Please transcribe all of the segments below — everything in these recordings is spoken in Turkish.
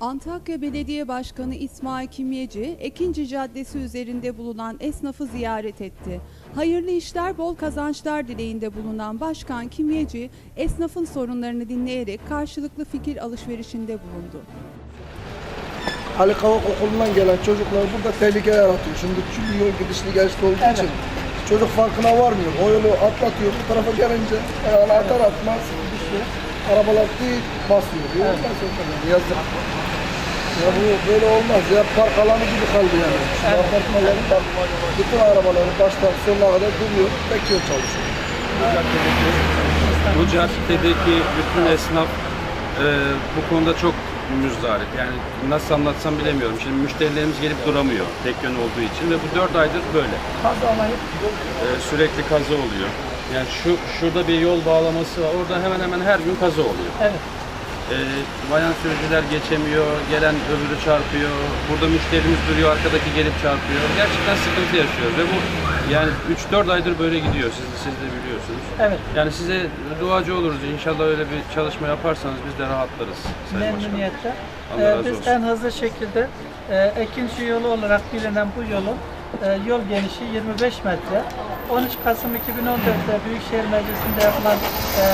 Antakya Belediye Başkanı İsmail Kimyeci, Ekinci Caddesi üzerinde bulunan esnafı ziyaret etti. Hayırlı işler, bol kazançlar dileğinde bulunan Başkan Kimyeci, esnafın sorunlarını dinleyerek karşılıklı fikir alışverişinde bulundu. Ali Kavak Okulu'ndan gelen çocuklar burada tehlike yaratıyor. Şimdi çünkü yol gidişli gelişli olduğu için çocuk farkına varmıyor. O yolu atlatıyor. Bu tarafa gelince ayağını atar atmaz düşüyor. Arabalar değil basıyor. sonra yazık. Ya bu böyle olmaz ya park alanı gibi kaldı yani. Şimdi apartmanların bak bütün arabaları baştan sonuna kadar duruyor. Bekliyor çalışıyor. Bu caddedeki bütün esnaf e, bu konuda çok müzdarip. Yani nasıl anlatsam bilemiyorum. Şimdi müşterilerimiz gelip duramıyor tek yön olduğu için ve bu dört aydır böyle. E, sürekli kaza oluyor. Yani şu şurada bir yol bağlaması var. Orada hemen hemen her gün kaza oluyor. Evet. E, bayan sürücüler geçemiyor, gelen öbürü çarpıyor. Burada müşterimiz duruyor, arkadaki gelip çarpıyor. Gerçekten sıkıntı yaşıyoruz ve bu yani 3-4 aydır böyle gidiyor. Siz, siz de biliyorsunuz. Evet. Yani size duacı oluruz. İnşallah öyle bir çalışma yaparsanız biz de rahatlarız. Sayın Başkanım. Memnuniyetle. Allah Ee, razı biz olsun. en hızlı şekilde e, Ekinci yolu olarak bilinen bu yolun e, yol genişi 25 metre. 13 Kasım 2014'te Büyükşehir Meclisi'nde yapılan e,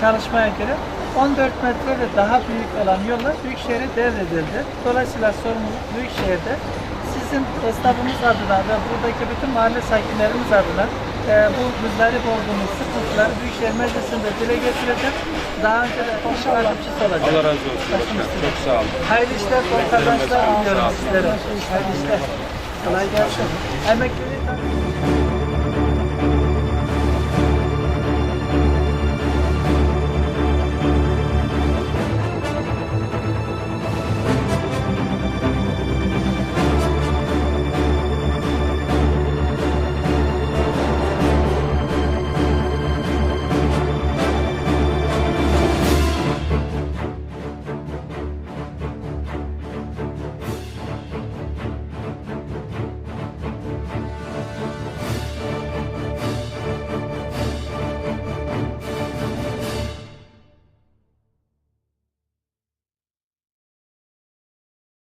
çalışmaya göre 14 metre ve daha büyük olan yollar Büyükşehir'e devredildi. Dolayısıyla sorumluluk Büyükşehir'de. Sizin esnafımız adına ve buradaki bütün mahalle sakinlerimiz adına e, bu müzdarip olduğumuz sıkıntıları Büyükşehir Meclisi'nde dile getireceğim. Daha önce de yardımcısı olacak. Allah razı olsun başkanım. Çok sağ olun. Hayırlı işler, bol kazançlar diliyorum sizlere. Hayırlı işler. Kolay gelsin. Emekliliği